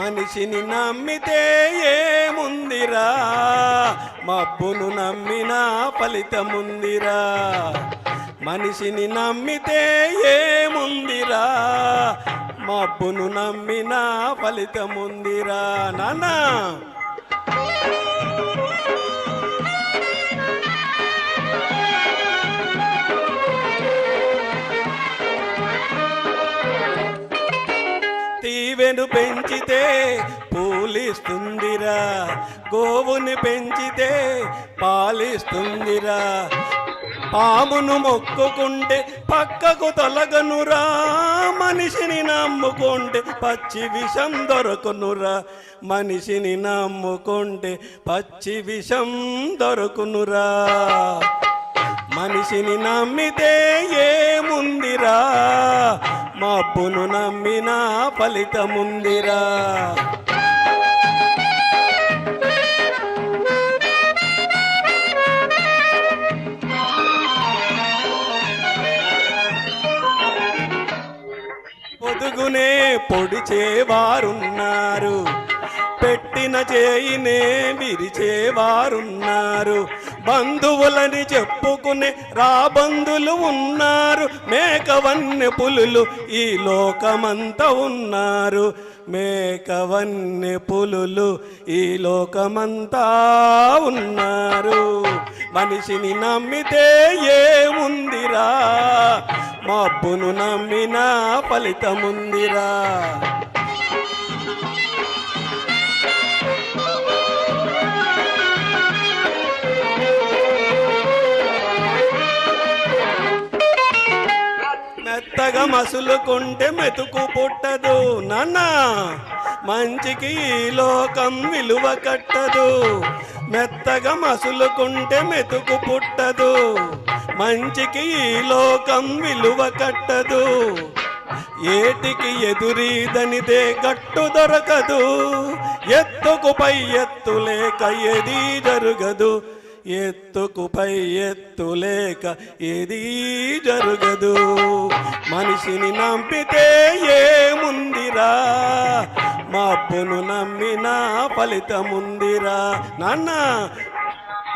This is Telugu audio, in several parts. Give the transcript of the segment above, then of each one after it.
మనిషిని నమ్మితే ఏముందిరా? మబ్బును నమ్మినా ఫలితముందిరా. మనిషిని నమ్మితే ఏముందిరా? మబ్బును నమ్మినా ఫలితముందిరా. నానా తీవెను పెంచితే పూలిస్తుందిరా. గోవుని పెంచితే పాలిస్తుందిరా. పామును మొక్కుకుంటే పక్కకు తొలగనురా. మనిషిని నమ్ముకుంటే పచ్చి విషం దొరకునురా. మనిషిని నమ్ముకుంటే పచ్చి విషం దొరకునురా. మనిషిని నమ్మితే ఏముందిరా? మబ్బును నమ్మినా ఫలితముందిరా. పొదుగునే పొడిచేవారున్నారు. పెట్టిన చేయినే విరిచేవారున్నారు. బంధువులని చెప్పుకునే రాబంధులు ఉన్నారు. మేకవన్నె పులులు ఈ లోకమంతా ఉన్నారు. మేకవన్నె పులులు ఈ లోకమంతా ఉన్నారు. మనిషిని నమ్మితే ఏముందిరా? మబ్బును నమ్మినా ఫలితముందిరా? మెత్తగా మసులుకుంటే మెతుకు పుట్టదు. నాన్న మంచికి లోకం విలువ కట్టదు. మెత్తగా మసులుకుంటే మెతుకు పుట్టదు. మంచికి లోకం విలువ కట్టదు. ఏటికి ఎదురీదనిదే గట్టు దొరకదు. ఎత్తుకు పై ఎత్తు లేక ఏదీ జరుగదు. ఎత్తుకు పై ఎత్తు లేక ఏదీ జరుగదు. మనిషిని నమ్మితే ఏముందిరా? మబ్బును నమ్మినా ఫలితముందిరా. నాన్న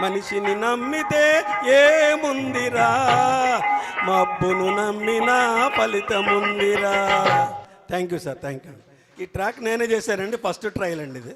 మనిషిని నమ్మితే ఏముందిరా? మబ్బును నమ్మినా ఫలితముందిరా. Thank you sir thank you ఈ ట్రాక్ నేనే చేశానండి ఫస్ట్ ట్రయల్ అండి ఇది.